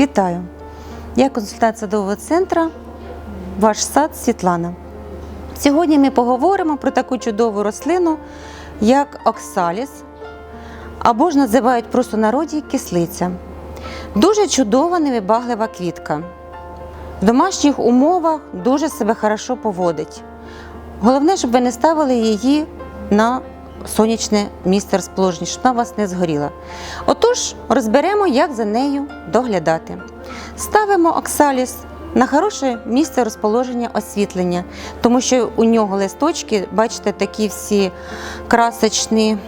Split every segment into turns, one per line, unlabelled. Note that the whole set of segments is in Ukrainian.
Вітаю! Я консультант садового центру Ваш сад Світлана. Сьогодні ми поговоримо про таку чудову рослину, як оксаліс, або ж називають просто народі кислиця. Дуже чудова невибаглива квітка. В домашніх умовах дуже себе хорошо поводить. Головне, щоб ви не ставили її на сонячне місце розположення, щоб вона у вас не згоріла. Отож, розберемо, як за нею доглядати. Ставимо оксаліс на хороше місце розположення освітлення, тому що у нього листочки, бачите, такі всі красочні,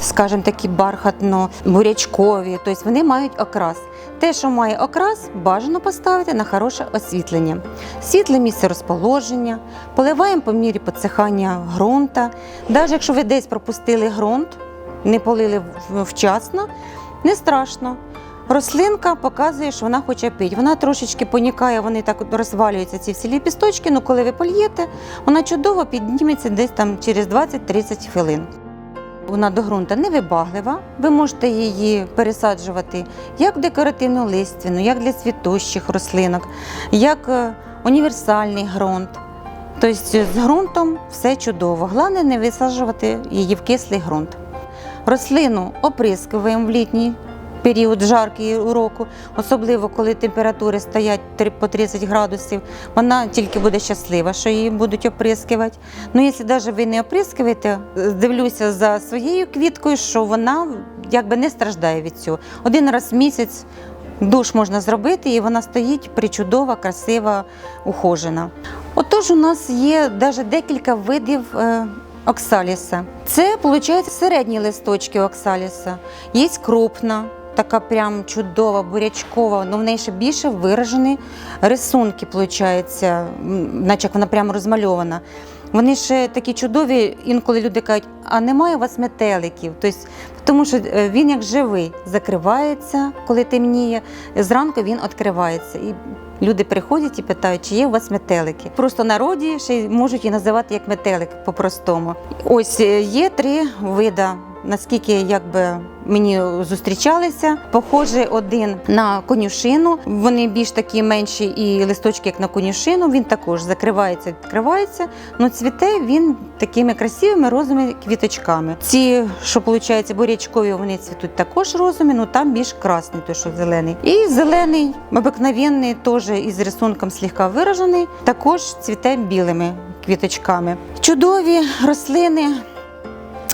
скажімо, такі бархатно-бурячкові, тобто вони мають окрас. Те, що має окрас, бажано поставити на хороше освітлення. Світле місце розположення, поливаємо по мірі підсихання ґрунта. Навіть якщо ви десь пропустили ґрунт, не полили вчасно, не страшно. Рослинка показує, що вона хоче пити. Вона трошечки понікає, вони так розвалюються ці всі ліпісточки, але коли ви польєте, вона чудово підніметься десь там через 20-30 хвилин. Вона до ґрунта невибаглива. Ви можете її пересаджувати як декоративну листвіну, як для цвітущих рослинок, як е, універсальний ґрунт. Тобто з ґрунтом все чудово. Головне не висаджувати її в кислий ґрунт. Рослину оприскуємо в літній період жаркий року, особливо коли температури стоять по 30 градусів. Вона тільки буде щаслива, що її будуть оприскувати. Ну, якщо навіть ви не оприскуєте, дивлюся за своєю квіткою, що вона якби не страждає від цього. Один раз в місяць душ можна зробити, і вона стоїть причудова, красива, ухожена. Отож, у нас є навіть декілька видів. е, Оксаліса. Це, виходить, середні листочки оксаліса. Є крупна, така прям чудова, бурячкова, але в неї ще більше виражені рисунки, виходить, наче вона прямо розмальована. Вони ще такі чудові, інколи люди кажуть, а немає у вас метеликів. Тобто, тому що е, він як живий закривається, коли темніє, зранку він відкривається. І люди приходять і питають, чи є у вас метелики. Просто народі ще можуть і називати як метелик по-простому. Ось е, є три види. Наскільки якби мені зустрічалися, похожий один на конюшину. Вони більш такі менші і листочки, як на конюшину. Він також закривається, відкривається. Ну цвіте він такими красивими розовими квіточками. Ці, що виходить, бурячкові, вони цвітуть також розовими, ну там більш красний, той, що зелений. І зелений, обикновенний, теж із рисунком слегка виражений, також цвіте білими квіточками. Чудові рослини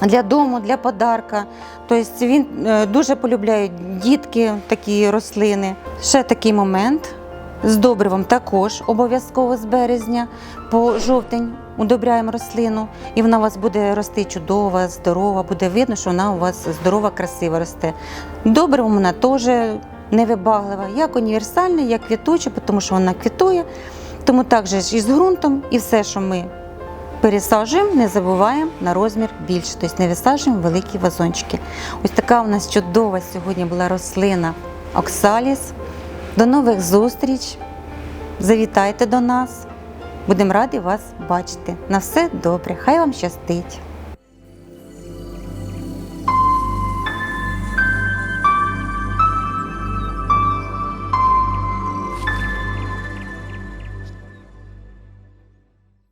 для дому, для подарка. Тобто він е, дуже полюбляють дітки такі рослини. Ще такий момент. З добривом також обов'язково з березня по жовтень удобряємо рослину, і вона у вас буде рости чудова, здорова, буде видно, що вона у вас здорова, красива росте. Добривом вона теж невибаглива, як універсальна, як квітуча, тому що вона квітує. Тому також і з ґрунтом, і все, що ми пересаджуємо, не забуваємо на розмір більше, тобто не висаджуємо великі вазончики. Ось така у нас чудова сьогодні була рослина Оксаліс. До нових зустріч. Завітайте до нас. Будемо раді вас бачити. На все добре. Хай вам щастить.